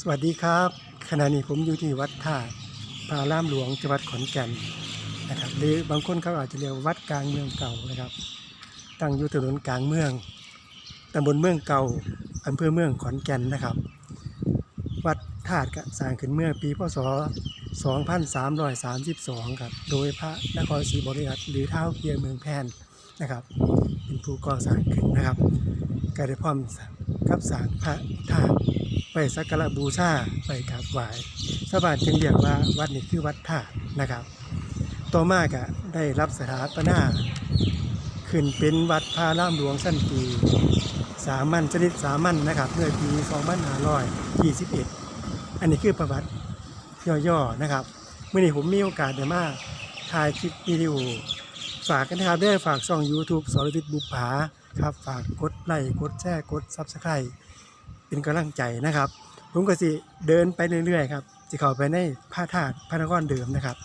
สวัสดีครับ ขณะนี้ผมอยู่ที่วัดท่าพระรามหลวงจังหวัดขอนแก่นนะครับหรือบางคนเขาอาจจะเรียกวัดกลางเมืองเก่านะครับ ตั้งอยู่ถนนกลางเมืองตำบลเมืองเก่าอำเภอเมืองขอนแก่นนะครับ วัดธาตุกสร้างขึ้นเมื่อปีพศ 2332 ครับ โดยพระนครศรีบริรัตหรือเท้าเกียร์เมืองแพนนะครับ เป็นผู้ก่อสร้างขึ้นนะครับก็ได้พร้อม กับสางพระธาตุไปสักการะบูชาไปกราบไหว้ชาวบ้านจึงเรียกว่าวัดนี้คือวัดธาตุนะครับ ต่อมาก็ได้รับสถาปนาขึ้นเป็นวัดพระรามหลวงสั้นปีสามัญชนิดสามัญนะครับเมื่อปี2521 อันนี้คือประวัติย่อๆนะครับเมื่อนี้ผมมีโอกาสได้มาถ่ายคลิปวิดีโอฝากกันนะครับได้ฝากช่อง YouTube สรวิทย์บุปผา ครับ ฝากกดไลค์กดแชร์กด Subscribe เป็นกำลังใจนะครับผมก็สิเดินไปเรื่อยๆครับจะเข้าไปในพระธาตุพระนครเดิมนะครับ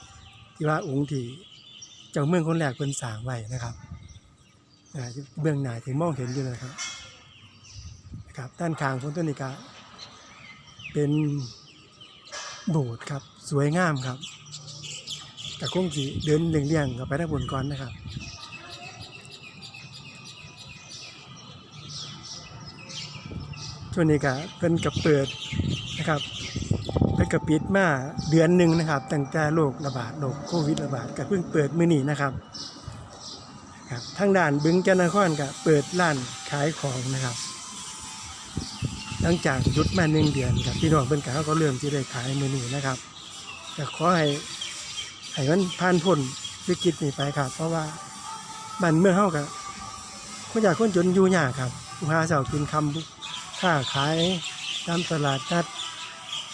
ที่ว่าองค์ที่เจ้าเมืองคนแรกเป็นสางไว้นะครับเบื้องหน้าที่มองเห็นอยู่นะครับนะครับด้านข้างของต้นนิกาเป็นโบสถ์ครับสวยงามครับแต่คงจีเดินเลี่ยงๆกับไปด้าบนก่อนนะครับ ช่วงนี้ก็เพิ่นกับเปิดนะครับเพิ่นกับปิดมาเดือนหนึ่งนะครับตั้งแต่โรคระบาดโรคโควิดระบาดก็เพิ่งเปิดมื้อนี้นะครับครับทางด้านบึงจันทนครก็เปิดร้านขายของนะครับ หลังจากหยุดมาหนึ่งเดือนครับพี่น้องเพิ่นก็เขาก็เริ่มที่ได้ขายมื้อนี้นะครับก็ขอให้ให้มันผ่านพ้นวิกฤตนี้ไปครับ เพราะว่าบ้านเมืองเฮาก็คนอยากคนจนอยู่ยากครับหาเช้ากินคำ ค้าขายตามตลาดนัด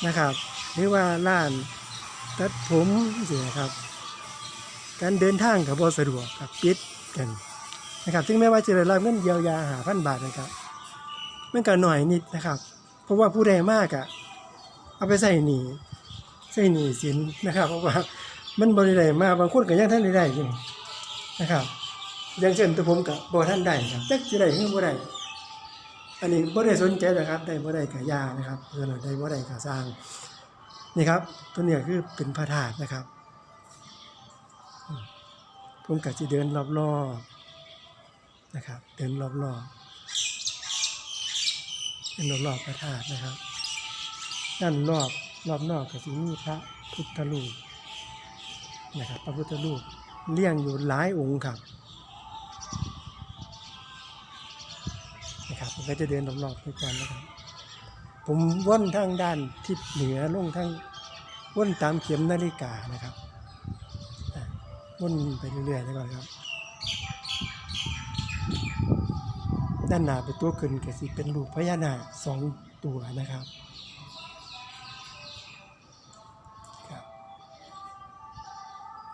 นะครับ หรือว่าร้านตัดผมเสียครับ การเดินทางกับบ่สะดวกกับปิดกันนะครับถึงแม้ว่าจะได้รับเงินเยียวยาหาพันบาทนะครับมันก็หน่อยนิดนะครับ เพราะว่าผู้ใดมากอะเอาไปใส่หนีใส่หนีสินนะครับ เพราะว่ามันบริได้มากบางคนก็ยังท่านได้ได้อยู่นะครับอย่างเช่นตัวผมกับบ่ท่านได้ครับจักจะได้หรือบ่ได้ อันนี้บ่ได้สนใจนะครับ ได้บ่ได้กับยานะครับเพื่อนได้บ่ได้กับสร้างนี่ครับตัวเนี้คือเป็นพระธาตุนะครับผมก็จะเดินรอบๆนะครับ เดินรอบๆเป็นรอบๆพระธาตุนะครับด้านรอบรอบนอกก็จะมีพระพุทธรูปนะครับ พระพุทธรูปเลี้ยงอยู่หลายองค์ครับ ก็จะเดินรอบๆไปก่อนนะครับ ผมว่นทางด้านทิศเหนือลงทางว่นตามเข็มนาฬิกานะครับอะว่นไปเรื่อยๆไปก่อนครับ ด้านหน้าเป็นตัวขึ้นก็สิเป็นรูปพญานาคสองตัวนะครับครับ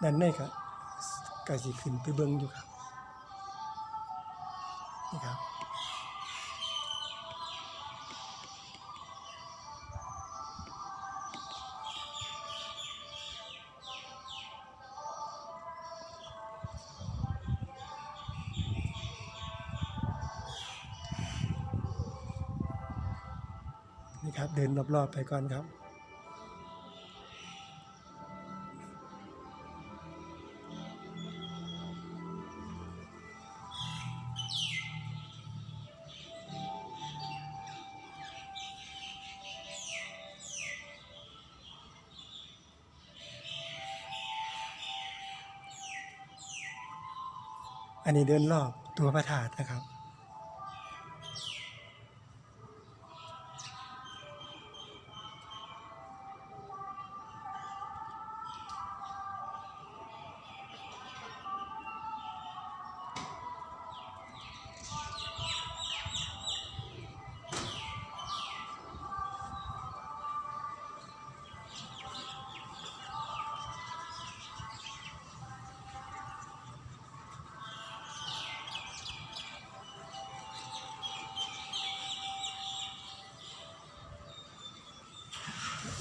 ด้านในก็ก็สิขึ้นไปเบิ่งอยู่ครับ นี่ครับ เดินรอบๆไปก่อนครับอันนี้เดินรอบตัวพระธาตุนะครับ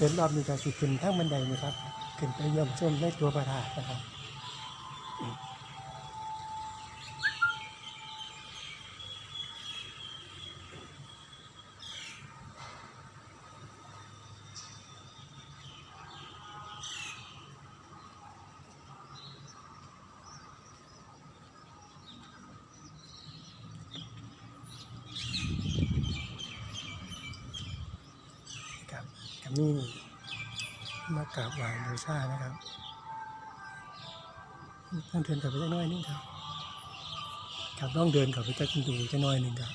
เป็นรอบนี้ก็สิขึ้นทั้งบันไดนะครับ ขึ้นไปเยี่ยมชมในตัวพระธาตุนะครับ มีมากราบไหว้บูชานะครับท่านเดินกลับไปจักน้อยนึงครับครับต้องเดินกลับไปจักดูจักน้อยหนึงครับ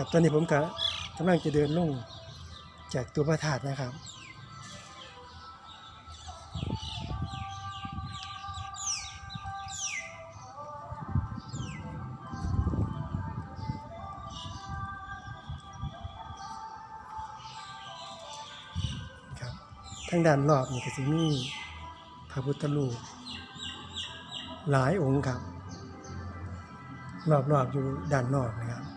ครับ ตอนนี้ผมก็กำลังจะเดินลงจากตัวพระธาตุนะครับครับทางด้านรอบนี่ก็สิมีพระพุทธรูปหลายองค์ครับ รอบๆอยู่ด้านนอกนะครับ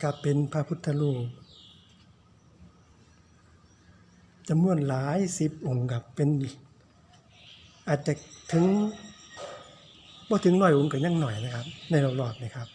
นะครับเป็นพระพุทธรูปจำนวนหลายสิบองค์ครับเป็นอาจจะถึงว่าถึงร้อยองค์ก็ยังหน่อยนะครับ ในรอบๆนะครับ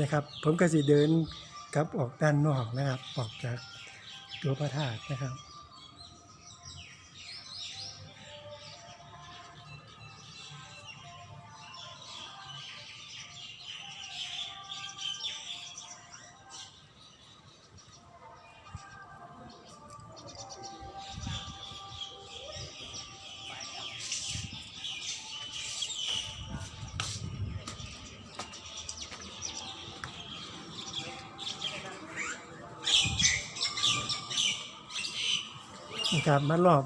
นะครับ ผมก็สิเดินกลับออกด้านนอกนะครับ ออกจากตัวพระธาตุนะครับ ครับมารอบ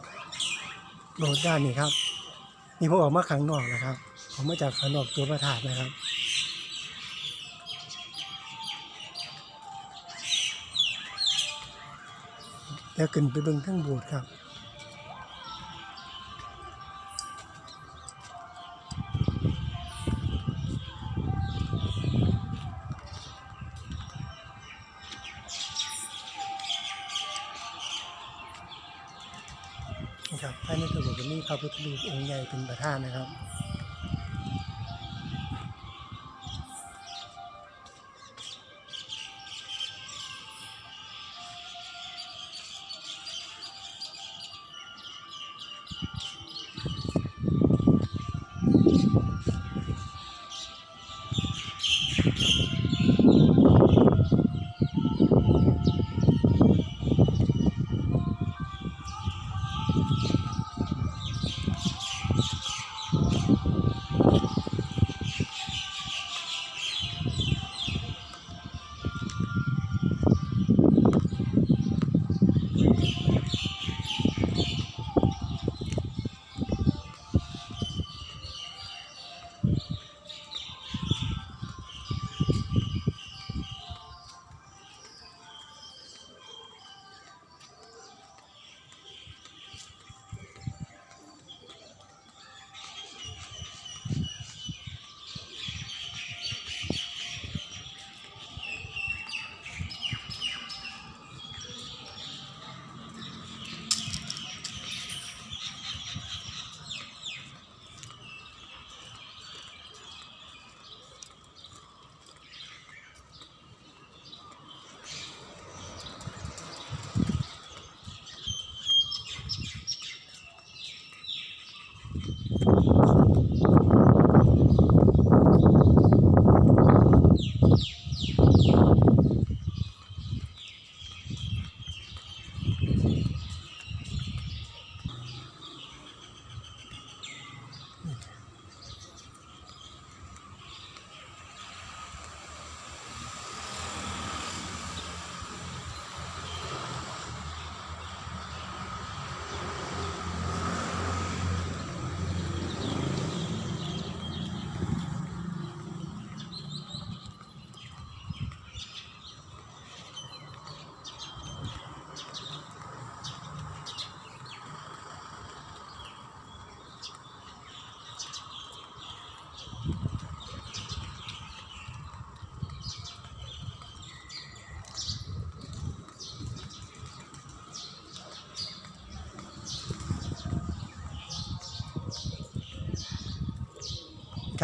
โหลดด้านนี่ครับนี่ผมออกมาข้างนอกนะครับออกมาจากข้างนอกตัวพระธาตุนะครับแล้วขึ้นไปเบิ่งทั้งโบสถ์ครับ พระพุทธรูปองค์ใหญ่เป็นประธานนะครับ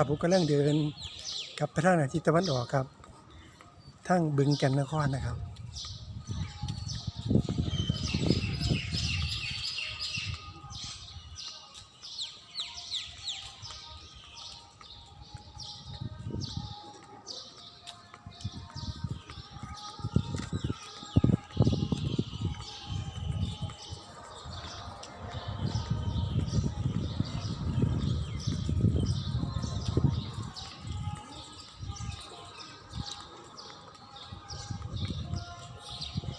ครับผมก็เรื่องเดินกลับไปทางทิศตะวันออกครับทางบึงแก่นนครนะครับ